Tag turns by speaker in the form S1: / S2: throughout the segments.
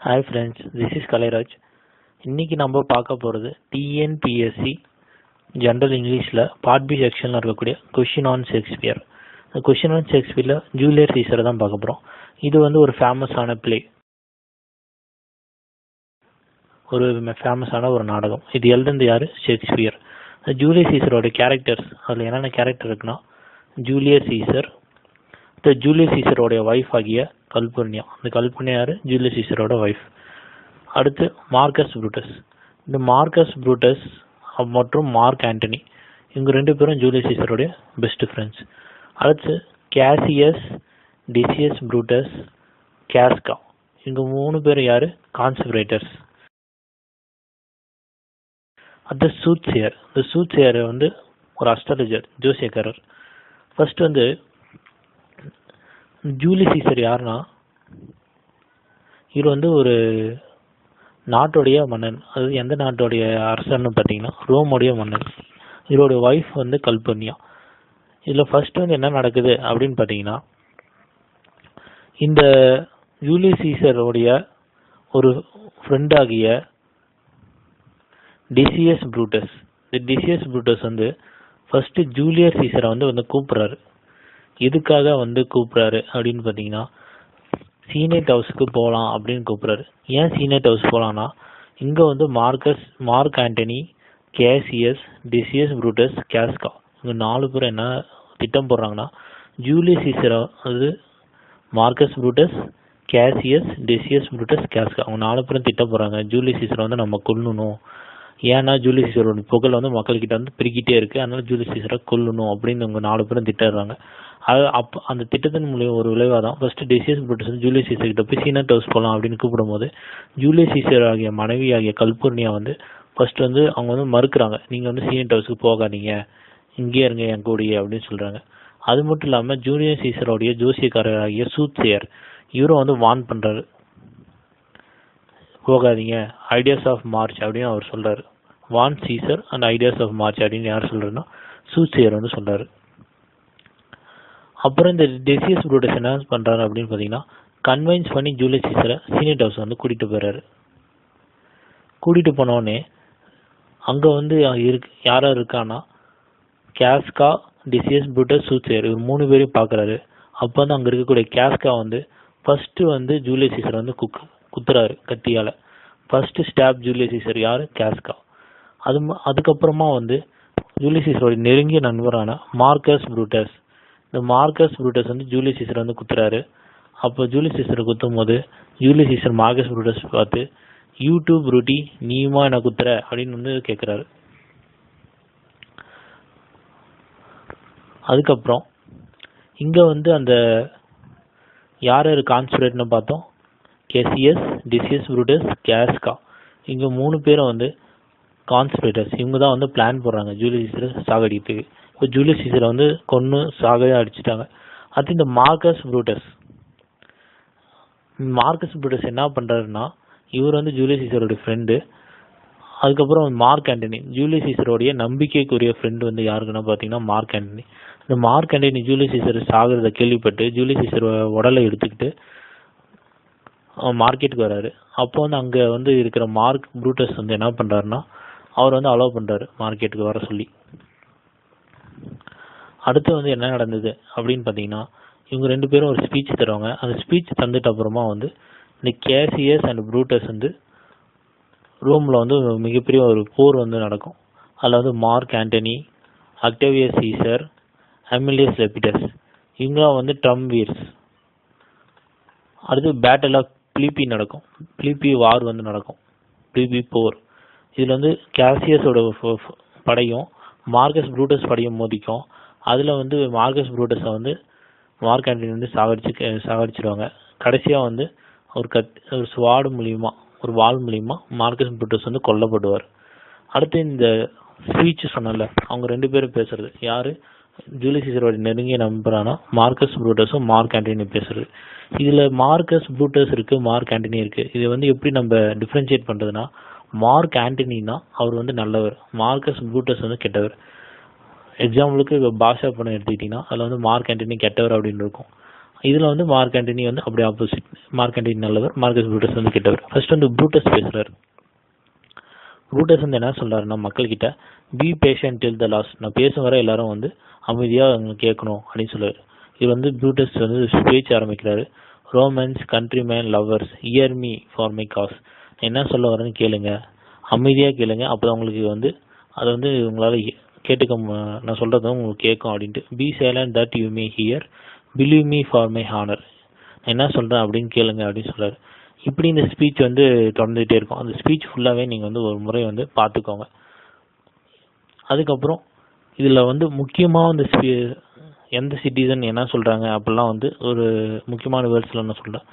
S1: Hi friends this is Kalairaj இன்றைக்கி நம்ம பார்க்க போகிறது டிஎன்பிஎஸ்சி ஜென்ரல் இங்கிலீஷில் பார்ட் பி செக்ஷனில் இருக்கக்கூடிய கொஷின் ஆன் ஷேக்ஸ்பியர் இந்த கொஷின் ஆன் ஷேக்ஸ்பியரில் ஜூலியர் சீசரை தான் பார்க்க போகிறோம் இது வந்து ஒரு ஃபேமஸான பிளே ஒரு ஃபேமஸான ஒரு நாடகம். இது எழுதுனது யார்? ஷேக்ஸ்பியர் ஜூலியர் சீசரோட கேரக்டர்ஸ் அதில் என்னென்ன கேரக்டர் இருக்குன்னா ஜூலியர் சீசர் த ஜூலியர் சீசரோடைய ஒய்ஃப் ஆகிய கல்புர்னியா. இந்த கல்புர்னியா யார்? ஜூலியஸ் சீசரோட ஒய்ஃப் அடுத்து மார்க்கஸ் ப்ரூட்டஸ். இந்த மார்க்கஸ் ப்ரூட்டஸ் மற்றும் மார்க் ஆண்டனி இவங்க ரெண்டு பேரும் ஜூலியஸ் சீசரோடைய பெஸ்ட் ஃப்ரெண்ட்ஸ் அடுத்து கேசியஸ் டிசியஸ் ப்ரூட்டஸ் கேஸ்கா. இவங்க மூணு பேர் யார்? கான்சப்ரேட்டர்ஸ் அடுத்து சூட்சியர் இந்த சூட்சியர் வந்து ஒரு அஸ்ட்ராலஜர் ஜோசியக்காரர். ஃபர்ஸ்ட் வந்து ஜூலி சீசர் யாருன்னா? இவர் வந்து ஒரு நாட்டுடைய மன்னன். அது எந்த நாட்டுடைய அரசன்னு பார்த்தீங்கன்னா ரோமுடைய மன்னன். இவருடைய ஒய்ஃப் வந்து கல்பன்யா இதில் ஃபர்ஸ்ட் வந்து என்ன நடக்குது அப்படின்னு பார்த்தீங்கன்னா இந்த ஜூலி சீசருடைய ஒரு ஃப்ரெண்டாகிய டிசியஸ் ப்ரூட்டஸ். இந்த டிசியஸ் ப்ரூட்டஸ் வந்து ஃபர்ஸ்ட் ஜூலியர் சீசரை வந்து வந்து கூப்பிட்றாரு. எதுக்காக வந்து கூப்பிட்றாரு அப்படின்னு பார்த்தீங்கன்னா சீனேட் ஹவுஸுக்கு போகலாம் அப்படின்னு கூப்பிட்றாரு. ஏன் சீனேட் ஹவுஸ் போகலான்னா இங்கே வந்து Marcus Mark Antony Cassius Decius Brutus Casca இவங்க நாலு பேர் என்ன திட்டம் போடுறாங்கன்னா ஜூலியஸ் சீசரை அது Marcus Brutus Cassius Decius Brutus Casca அவங்க நாலு பேரும் திட்டம் போடுறாங்க. ஜூலியஸ் சீசரை வந்து நம்ம கொல்லணும். ஏன்னா ஜூலியஸ் சீசரோட புகழ் வந்து மக்கள்கிட்ட வந்து பெருக்கிட்டே இருக்கு. அதனால ஜூலியஸ் சீசரை கொல்லணும் அப்படின்னு அவங்க நாலு பேரும் திட்டுறாங்க. அது அப்போ அந்த திட்டத்தின் மூலியம் ஒரு விளைவாக தான் ஃபர்ஸ்ட் டிசியஸ் புரூட்டஸ் வந்து ஜூலியஸ் சீசர் கிட்ட போய் சீனட் ஹவுஸ் போகலாம் அப்படின்னு கூப்பிடும்போது ஜூலியஸ் சீசர் ஆகிய மனைவி ஆகிய கல்பூர்னியா வந்து ஃபர்ஸ்ட் வந்து அவங்க வந்து மறுக்கிறாங்க. நீங்கள் வந்து சீனட் ஹவுஸுக்கு போகாதீங்க. இங்கே இருங்க என் கூடிய அப்படின்னு சொல்கிறாங்க அது மட்டும் இல்லாமல் ஜூலியஸ் சீசரோடைய ஜோசியக்காரர் ஆகிய சூத்சேயர் இவரும் வந்து வான் பண்ணுறாரு போகாதீங்க. ஐடியாஸ் ஆஃப் மார்ச் அப்படின்னு அவர் சொல்கிறாரு warn Caesar and ides of March அப்படின்னு யார் சொல்கிறேன்னா சூசியர் வந்து சொல்கிறாரு அப்புறம் இந்த டெசியஸ் ப்ரூடஸ் என்ன பண்ணுறாரு அப்படின்னு பார்த்தீங்கன்னா கன்வைன்ஸ் பண்ணி ஜூலியஸ் சீசரை சீனியட் ஹவுஸ் வந்து கூட்டிகிட்டு போயிறாரு. கூட்டிகிட்டு போனோடனே அங்கே வந்து இருக்கு யாராக இருக்கான்னா கேஸ்கா டிசியஸ் ப்ரூட்டஸ் சூசியர் இவர் மூணு பேரையும் பார்க்குறாரு. அப்போ வந்து அங்கே இருக்கக்கூடிய கேஸ்கா வந்து ஃபஸ்ட்டு வந்து ஜூலியஸ் சீசர் வந்து குக் குத்துறாரு கத்தியால். ஃபஸ்ட்டு ஸ்டாப் ஜூலியஸ் சீசர் யார்? கேஸ்கா அது அதுக்கப்புறமா வந்து ஜூலியஸ் நெருங்கிய நண்பரான மார்க்கஸ் ப்ரூட்டஸ். இந்த மார்க்கஸ் ப்ரூட்டஸ் வந்து ஜூலியஸ் சீசர் வந்து குத்துறாரு. அப்போ ஜூலியஸ் சீசரை குத்தும் போது ஜூலியஸ் சீசர் மார்க்கஸ் ப்ரூட்டஸ் பார்த்து யூடியூப் ப்ரூட்டி நீயுமா என்ன குத்துற? அப்படின்னு வந்து கேட்குறாரு அதுக்கப்புறம் இங்கே வந்து அந்த யார் யார் கான்ஸ்பிரேட்னு பார்த்தோம்? Cassius Decius Brutus Casca. இங்கே மூணு பேரும் வந்து கான்ஸ்பிரேட்டர்ஸ் இவங்க தான் வந்து பிளான் போடுறாங்க. ஜூலியஸ் சீசரை சாகடிக்கிறதுக்கு இப்போ ஜூலியஸ் சீசரை வந்து கொன்று சாகவே அடிச்சிட்டாங்க. அடுத்து இந்த மார்க்கஸ் ப்ரூட்டஸ். மார்க்கஸ் ப்ரூட்டஸ் என்ன பண்ணுறாருன்னா இவர் வந்து ஜூலியஸ் சீசரோட ஃப்ரெண்டு அதுக்கப்புறம் மார்க் ஆண்டனி. ஜூலியஸ் சீசரோடைய நம்பிக்கைக்குரிய ஃப்ரெண்டு வந்து யாருக்குன்னா பார்த்தீங்கன்னா மார்க் ஆண்டனி. இந்த மார்க் ஆண்டனி ஜூலியஸ் சீசர் சாகிறத கேள்விப்பட்டு ஜூலியஸ் சீசர் உடலை எடுத்துக்கிட்டு மார்க்கெட்டுக்கு வராரு. அப்போ வந்து அங்கே வந்து இருக்கிற மார்க் ப்ரூட்டஸ் வந்து என்ன பண்ணுறாருன்னா அவர் வந்து அலோவ் பண்ணுறாரு மார்க்கெட்டுக்கு வர சொல்லி. அடுத்து வந்து என்ன நடந்தது அப்படின்னு பார்த்தீங்கன்னா இவங்க ரெண்டு பேரும் ஒரு ஸ்பீச் தருவாங்க. அந்த ஸ்பீச் தந்துட்டு அப்புறமா வந்து இந்த கேசியஸ் அண்ட் ப்ரூட்டஸ் வந்து ரோமில் வந்து மிகப்பெரிய ஒரு போர் வந்து நடக்கும். அதில் வந்து Mark Antony Octavius Caesar Aemilius Lepidus இவங்களாம் வந்து ட்ரம் வீர்ஸ் அடுத்து பேட்டில் ஆஃப் பிலிப்பி நடக்கும். பிலிப்பி வார் வந்து நடக்கும். பிலிப்பி போர். இதில் வந்து கேசியஸோட படையும் மார்கஸ் ப்ரூட்டஸ் படையும் மோதிக்கும். அதில் வந்து மார்கஸ் ப்ரூட்டஸை வந்து மார்க் ஆண்டனி வந்து சாகடிச்சு சாகடிச்சிடுவாங்க கடைசியாக வந்து ஒரு கத் ஒரு ஸ்வாடு மூலியமாக ஒரு வால் மூலியமாக மார்கஸ் ப்ரூட்டஸ் வந்து கொல்லப்படுவார். அடுத்து இந்த ஸ்பீச் சொன்னல அவங்க ரெண்டு பேரும் பேசுறது. யார்? ஜூலி சீசரோட நெருங்கிய நம்பரான மார்க்கஸ் ப்ரூட்டஸும் மார்க் ஆண்டனி பேசுறது. இதில் மார்க்கஸ் ப்ரூட்டஸ் இருக்குது மார்க் ஆண்டனி இருக்குது இது வந்து எப்படி நம்ம டிஃப்ரென்ஷியேட் பண்ணுறதுனா மார்க் ஆண்டனினா அவர் வந்து நல்லவர். மார்க்கஸ் ப்ளூட்டஸ் வந்து கெட்டவர். எக்ஸாம்பிளுக்கு இப்போ பாஷா படம் எடுத்துக்கிட்டிங்கன்னா அதில் வந்து மார்க் ஆண்டனி கெட்டவர் அப்படின்னு இருக்கும். இதில் வந்து மார்க் ஆண்டனி வந்து அப்படியே ஆப்போசிட் மார்க் ஆண்டனி நல்லவர் மார்க்கஸ் ப்ளூட்டஸ் வந்து கெட்டவர். ஃபர்ஸ்ட் வந்து ப்ளூட்டஸ் பேசுகிறார் ப்ளூட்டஸ் வந்து என்ன சொல்கிறாருன்னா மக்கள்கிட்ட be patient till the last நான் பேசும் வர எல்லாரும் வந்து அமைதியாக கேட்கணும் அப்படின்னு சொல்லுவார் இது வந்து ப்ளூட்டஸ் வந்து ஸ்பீச் ஆரம்பிக்கிறாரு. Romans countrymen lovers hear me for my cause என்ன சொல்ல வரேன்னு கேளுங்க. அமைதியாக கேளுங்க. அப்போ உங்களுக்கு வந்து அதை வந்து உங்களால் கேட்டுக்க மு- நான் சொல்கிறது உங்களுக்கு கேட்கும் அப்படின்ட்டு. Be silent that you may hear believe me for my honour என்ன சொல்கிறேன் அப்படின்னு கேளுங்க அப்படின்னு சொல்கிறார் இப்படி இந்த ஸ்பீச் வந்து தொடர்ந்துகிட்டே இருக்கும். அந்த ஸ்பீச் ஃபுல்லாகவே நீங்கள் வந்து ஒரு முறை வந்து பார்த்துக்கோங்க. அதுக்கப்புறம் இதில் வந்து முக்கியமாக இந்த ஸ்பீ எந்த சிட்டிசன் என்ன சொல்கிறாங்க அப்படிலாம் வந்து ஒரு முக்கியமான வேர்ட்ஸில் நான் சொல்கிறேன்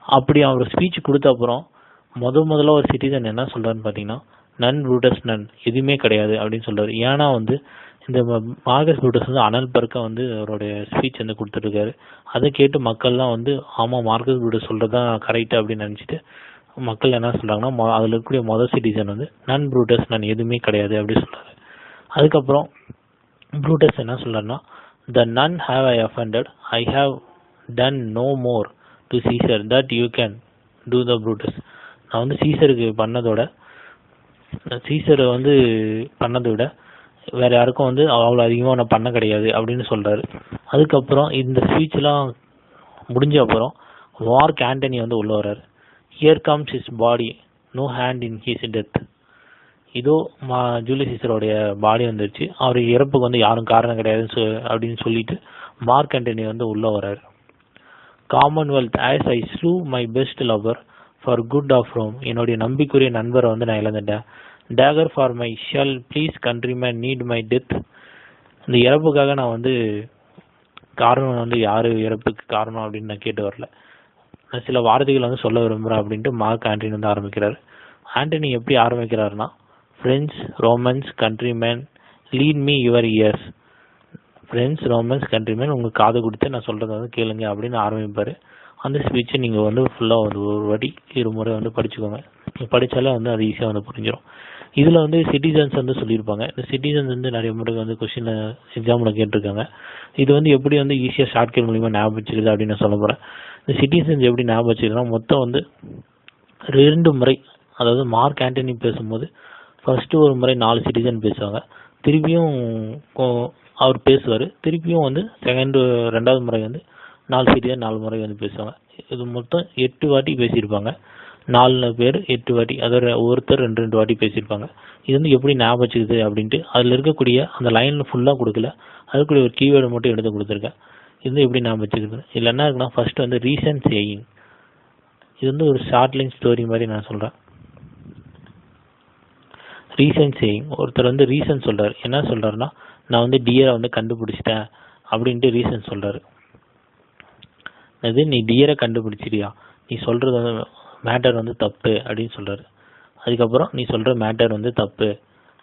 S1: அப்படி அவர் ஸ்பீச் கொடுத்த அப்புறம் முத முதல்ல ஒரு சிட்டிசன் என்ன சொல்கிறாருன்னு பார்த்தீங்கன்னா நன் ப்ரூட்டஸ் நன் எதுவுமே கிடையாது அப்படின்னு சொல்றாரு. ஏன்னா வந்து இந்த ம- மார்கஸ் ப்ரூட்டஸ் வந்து அனல் பர்க்கா வந்து அவருடைய ஸ்பீச் வந்து கொடுத்துருக்காரு அதை கேட்டு மக்கள்லாம் வந்து ஆமாம் மார்கஸ் ப்ரூட்டஸ் சொல்கிறது தான் கரெக்ட் அப்படின்னு நினச்சிட்டு மக்கள் என்ன சொல்கிறாங்கன்னா மொ அதில் இருக்கக்கூடிய மொதல் சிட்டிசன் வந்து நன் ப்ரூட்டஸ் நன் எதுவுமே கிடையாது அப்படின்னு சொல்றாரு. அதுக்கப்புறம் ப்ரூட்டஸ் என்ன சொல்றாருன்னா the none have I offended I have done no more to Caesar that you can do the Brutus நான் வந்து சீசருக்கு பண்ணதோட சீசர் வந்து பண்ணதை விட வேற யாருக்கும் வந்து அவ்வளோ அதிகமாக நான் பண்ண கிடையாது அப்படின்னு சொல்கிறாரு அதுக்கப்புறம் இந்த ஸ்பீச்லாம் முடிஞ்ச அப்புறம் வார்க் ஆண்டனி வந்து உள்ள வர்றாரு. Here comes his body no hand in his death இதோ மா ஜூலியஸ் சீசருடைய பாடி வந்துருச்சு. அவர் இறப்புக்கு வந்து யாரும் காரணம் கிடையாதுன்னு சொ- அப்படின்னு சொல்லிட்டு மார்க் ஆண்டனி வந்து உள்ள வர்றாரு. Commonwealth as I slew my best lover for good of Rome என்னுடைய நம்பிக்குரிய நண்பரை வந்து நான் இழந்துட்டேன். Dagger for my self please countrymen need my death இந்த இறப்புக்காக நான் வந்து காரணம் வந்து யார் இறப்புக்கு காரணம் அப்படின்னு நான் கேட்டு வரல. நான் சில வார்த்தைகள் வந்து சொல்ல விரும்புகிறேன் அப்படின்ட்டு மார்க் ஆண்டனி வந்து ஆரம்பிக்கிறார். ஆண்டனி எப்படி ஆரம்பிக்கிறாருன்னா friends Romans countrymen lend me your ears friends Romans countrymen உங்களுக்கு காது கொடுத்து நான் சொல்கிறத வந்து கேளுங்க அப்படின்னு ஆரம்பிப்பார். அந்த ஸ்பீச்சை நீங்கள் வந்து ஃபுல்லாக வந்து ஒரு வாட்டி இரு முறை வந்து படிச்சுக்கோங்க. படித்தாலே வந்து அது ஈஸியாக வந்து புரிஞ்சிடும் இதில் வந்து சிட்டிசன்ஸ் வந்து சொல்லியிருப்பாங்க. இந்த சிட்டிசன்ஸ் வந்து நிறைய முறை வந்து கொஷின் எக்ஸாமில் கேட்டிருக்காங்க. இது வந்து எப்படி வந்து ஈஸியாக ஷார்ட்கட் மூலிமா ஞாபகம் வச்சுக்கிறது அப்படின்னு நான் சொல்ல போகிறேன் இந்த சிட்டிசன்ஸ் எப்படி ஞாபகம் வச்சுக்கிறோம் மொத்தம் வந்து ரெண்டு முறை அதாவது மார்க் ஆண்டனி பேசும்போது ஃபஸ்ட்டு ஒரு முறை நாலு சிட்டிசன் பேசுவாங்க. திருப்பியும் அவர் பேசுவார். திருப்பியும் வந்து செகண்ட் ரெண்டாவது முறை வந்து நாலு சீரியாக நாலு முறை வந்து பேசுவாங்க? இது மொத்தம் எட்டு வாட்டி பேசியிருப்பாங்க. நாலு பேர் எட்டு வாட்டி அதோட ஒருத்தர் ரெண்டு ரெண்டு வாட்டி பேசியிருப்பாங்க. இது வந்து எப்படி ஞாபகம் வச்சுக்குது அப்படின்ட்டு அதில் இருக்கக்கூடிய அந்த லைனில் ஃபுல்லாக கொடுக்கல. அதுக்குரிய ஒரு கீவேர்டு மட்டும் எடுத்து கொடுத்துருக்கேன். இது வந்து எப்படி ஞாபகம் வச்சுக்கிறது இதில் என்ன இருக்குன்னா ஃபர்ஸ்ட் வந்து ரீசன் சேயிங் இது வந்து ஒரு ஷார்ட்லிங் ஸ்டோரி மாதிரி நான் சொல்கிறேன் ரீசன் சேயிங் ஒருத்தர் வந்து ரீசன் சொல்கிறார் என்ன சொல்கிறாருன்னா நான் வந்து டியரை வந்து கண்டுபிடிச்சிட்டேன் அப்படின்ட்டு ரீசன் சொல்கிறாரு அது நீ டியரை கண்டுபிடிச்சிடியா நீ சொல்கிறது வந்து மேட்டர் வந்து தப்பு அப்படின்னு சொல்கிறாரு அதுக்கப்புறம் நீ சொல்கிற மேட்டர் வந்து தப்பு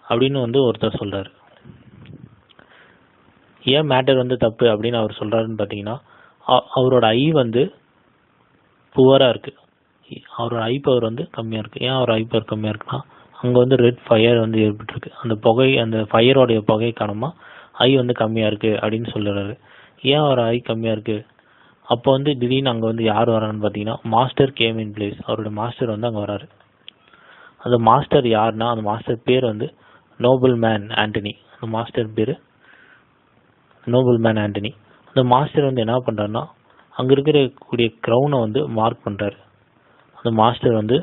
S1: அப்படின்னு வந்து ஒருத்தர் சொல்கிறார் ஏன் மேட்டர் வந்து தப்பு அப்படின்னு அவர் சொல்கிறாருன்னு பார்த்தீங்கன்னா அவரோட ஐ வந்து புவராக இருக்குது அவரோட ஐ பவர் வந்து கம்மியாக இருக்குது ஏன் அவர் ஐ பவர் கம்மியாக இருக்குன்னா அங்கே வந்து ரெட் ஃபயர் வந்து ஏற்பட்டிருக்கு. அந்த புகை அந்த ஃபயரோடைய புகை காரணமாக ஐ வந்து கம்மியாக இருக்குது அப்படின்னு சொல்கிறாரு ஏன் அவர் ஐ கம்மியாக இருக்குது அப்போ வந்து திடீர்னு அங்கே வந்து யார் வரான்னு பார்த்தீங்கன்னா மாஸ்டர் கேம் இன் பிளேஸ் அவரோட மாஸ்டர் வந்து அங்கே வராரு. அந்த மாஸ்டர் யாருன்னா அந்த மாஸ்டர் பேர் வந்து நோபல் மேன் ஆண்டனி அந்த மாஸ்டர் பேர் நோபல் மேன் ஆண்டனி அந்த மாஸ்டர் வந்து என்ன பண்ணுறாருன்னா அங்கே இருக்கக்கூடிய க்ரௌனை வந்து மார்க் பண்ணுறாரு அந்த மாஸ்டர் வந்து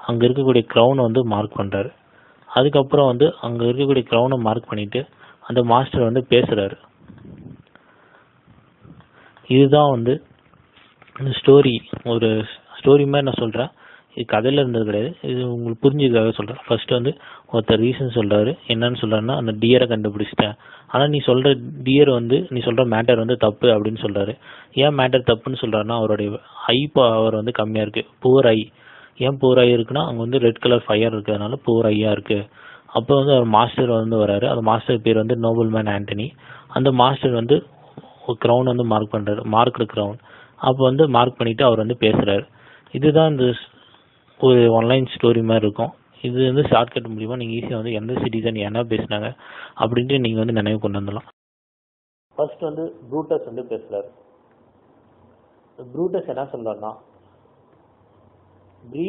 S1: அங்கே இருக்கக்கூடிய க்ரௌனை வந்து மார்க் பண்ணுறாரு அதுக்கப்புறம் வந்து அங்கே இருக்கக்கூடிய க்ரௌனை மார்க் பண்ணிவிட்டு அந்த மாஸ்டர் வந்து பேசுகிறாரு இதுதான் வந்து ஸ்டோரி ஒரு ஸ்டோரி மாதிரி நான் சொல்கிறேன் இது கதையில் இருந்தது கிடையாது. இது உங்களுக்கு புரிஞ்சதுக்காக சொல்கிறேன் ஃபர்ஸ்ட் வந்து ஒருத்தர் ரீசன் சொல்கிறாரு என்னன்னு சொல்கிறாருன்னா அந்த டியரை கண்டுபிடிச்சிட்டேன். ஆனால் நீ சொல்கிற டியர் வந்து நீ சொல்கிற மேட்டர் வந்து தப்பு அப்படின்னு சொல்கிறாரு ஏன் மேட்டர் தப்புன்னு சொல்கிறாருன்னா அவருடைய ஐ பவர் வந்து கம்மியாக இருக்குது புவர் ஐ ஏன் புவர் ஐ இருக்குன்னா அங்கே வந்து ரெட் கலர் ஃபயர் இருக்கிறதுனால புவர் ஐயாக இருக்குது அப்போ வந்து அவர் மாஸ்டர் வந்து வராரு. அந்த மாஸ்டர் பேர் வந்து நோபல் மேன் ஆண்டனி அந்த மாஸ்டர் வந்து க்ரௌன் வந்து மார்க் பண்ணுறாரு மார்க்டு க்ரௌன் அப்போ வந்து மார்க் பண்ணிவிட்டு அவர் வந்து பேசுகிறாரு இதுதான் இந்த ஒரு ஒன்லைன் ஸ்டோரி மாதிரி இருக்கும். இது வந்து ஷார்ட்கட் மூலிமா நீங்கள் ஈஸியாக வந்து எந்த சிட்டிசன் என்ன பேசுனாங்க அப்படின்ட்டு நீங்கள் வந்து நினைவு கொண்டு வந்துடலாம். ஃபர்ஸ்ட் வந்து ப்ரூட்டஸ் வந்து பேசுகிறார் ப்ரூட்டஸ் என்ன சொல்றாருன்னா be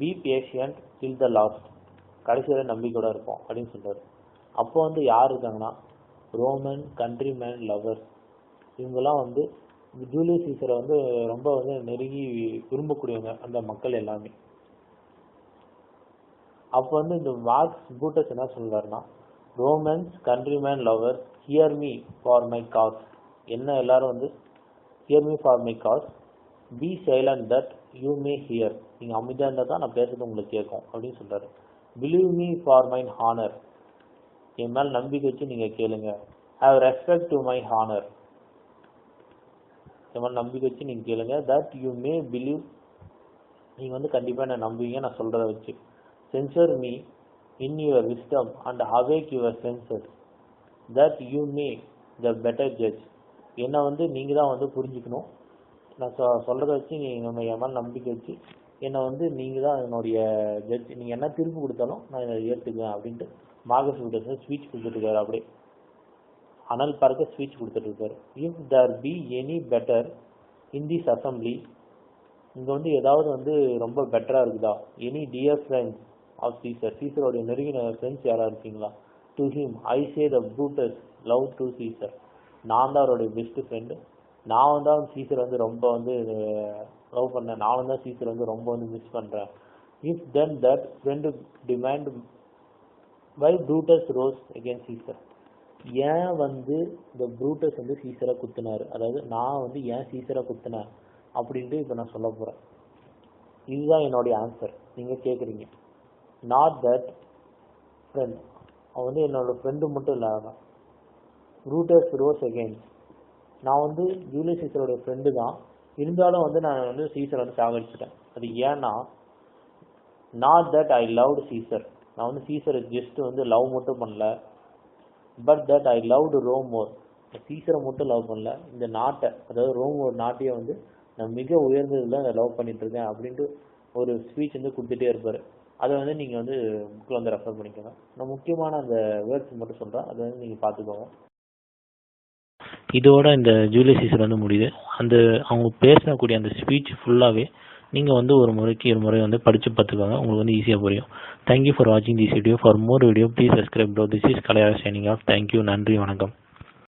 S1: be patient till the last கடைசி வரை நம்பிக்கையோட இருப்போம் அப்படின்னு சொல்கிறார் அப்போ வந்து யார் இருக்காங்கன்னா ரோமன் கண்ட்ரி மேன் லவர்ஸ் இவங்கெல்லாம் வந்து ஜூலியஸ் சீசரை வந்து ரொம்ப வந்து நெருங்கி விரும்பக்கூடியவங்க அந்த மக்கள் எல்லாமே. அப்போ வந்து இந்த மார்க்ஸ் பூட்டஸ் என்ன சொல்றாருன்னா Romans countrymen lover hear me for my cause என்ன எல்லாரும் வந்து hear me for my cause be silent that you may hear நீங்கள் அமைதியாக இருந்தால் தான் நான் பேசுறது உங்களுக்கு கேட்கும் அப்படின்னு சொல்றாரு. Believe me for my honour என் மேல் நம்பிக்கை வச்சு நீங்கள் கேளுங்க. Have respect to my honour இந்த மாதிரி நம்பிக்கை வச்சு நீங்கள் கேளுங்க. தட் யூ மே பிலீவ் நீங்கள் வந்து கண்டிப்பாக என்ன நம்புவீங்க நான் சொல்கிறத வச்சு. Censure me in your wisdom and awake your senses that you may the better judge என்னை வந்து நீங்கள் தான் வந்து புரிஞ்சுக்கணும். நான் சொ சொல்கிறத வச்சு நீங்கள் என் மேலே நம்பிக்கை வச்சு என்னை வந்து நீங்கள் தான் என்னுடைய ஜட்ஜ் நீங்கள் என்ன தீர்ப்பு கொடுத்தாலும் நான் இதை ஏற்றுக்குவேன் அப்படின்ட்டு மார்கஸ் விட்டர்ஸ் ஸ்பீச் கொடுத்துட்ருக்காரு அப்படியே. அனல் பார்க்க ஸ்பீச் கொடுத்துட்டு if there be any better in this assembly இங்கே வந்து ஏதாவது வந்து ரொம்ப பெட்டராக இருக்குதா? Any dear friends of Caesar சீசரோடைய நெருங்கின ஃப்ரெண்ட்ஸ் யாராக இருக்கீங்களா? To him I say the Brutus love to Caesar நான் தான் அவருடைய பெஸ்ட் ஃப்ரெண்டு நான் வந்து அவன் சீசர் வந்து ரொம்ப வந்து லவ் பண்ணேன். நான் வந்து சீசர் வந்து ரொம்ப வந்து மிஸ் பண்ணுறேன் if then that friend demand why Brutus rose again Caesar ஏன் வந்து இந்த ப்ரூட்டஸ் வந்து சீசரை குத்துனாரு? அதாவது நான் வந்து ஏன் சீசரை குத்துனேன்? அப்படின்ட்டு இப்போ நான் சொல்ல போகிறேன் இதுதான் என்னுடைய ஆன்சர் நீங்கள் கேட்குறீங்க நாட் தட் ஃப்ரெண்ட் அவன் வந்து என்னோட ஃப்ரெண்டு மட்டும் இல்லாத ரூட்டர்ஸ் ரோஸ் அகெயின்ஸ் நான் வந்து ஜூலியஸ் சீசரோட ஃப்ரெண்டு தான். இருந்தாலும் வந்து நான் வந்து சீசர் வந்து சாகடிச்சிட்டேன். அது ஏன்னா not that I love Caesar நான் வந்து சீசரை ஜஸ்ட் வந்து லவ் மட்டும் பண்ணல. But that I loved Rome more சீசரை மட்டும் லவ் பண்ணல. இந்த நாட்டை அதாவது ரோம் ஒரு நாட்டையே வந்து நான் மிக உயர்ந்ததில் அதை லவ் பண்ணிட்டு இருக்கேன் அப்படின்ட்டு ஒரு ஸ்பீச் வந்து கொடுத்துட்டே இருப்பார். அதை வந்து நீங்கள் வந்து புக்கில் வந்து ரெஃபர் பண்ணிக்கோங்க. நான் முக்கியமான அந்த வேர்ட்ஸ் மட்டும் சொல்கிறேன் அதை வந்து நீங்கள் பார்த்துக்கோங்க. இதோட இந்த ஜூலியஸ் சீசர் வந்து முடியுது. அந்த அவங்க பேசக்கூடிய அந்த ஸ்பீச் ஃபுல்லாகவே நீங்கள் வந்து ஒரு முறைக்கு ஒரு முறை வந்து படித்து பார்த்துக்கோங்க. உங்களுக்கு வந்து ஈஸியாக புரியும். தேங்க்யூ ஃபார் வாட்சிங் this video for more video please subscribe to this is Kalaiya signing off thank you நன்றி வணக்கம்.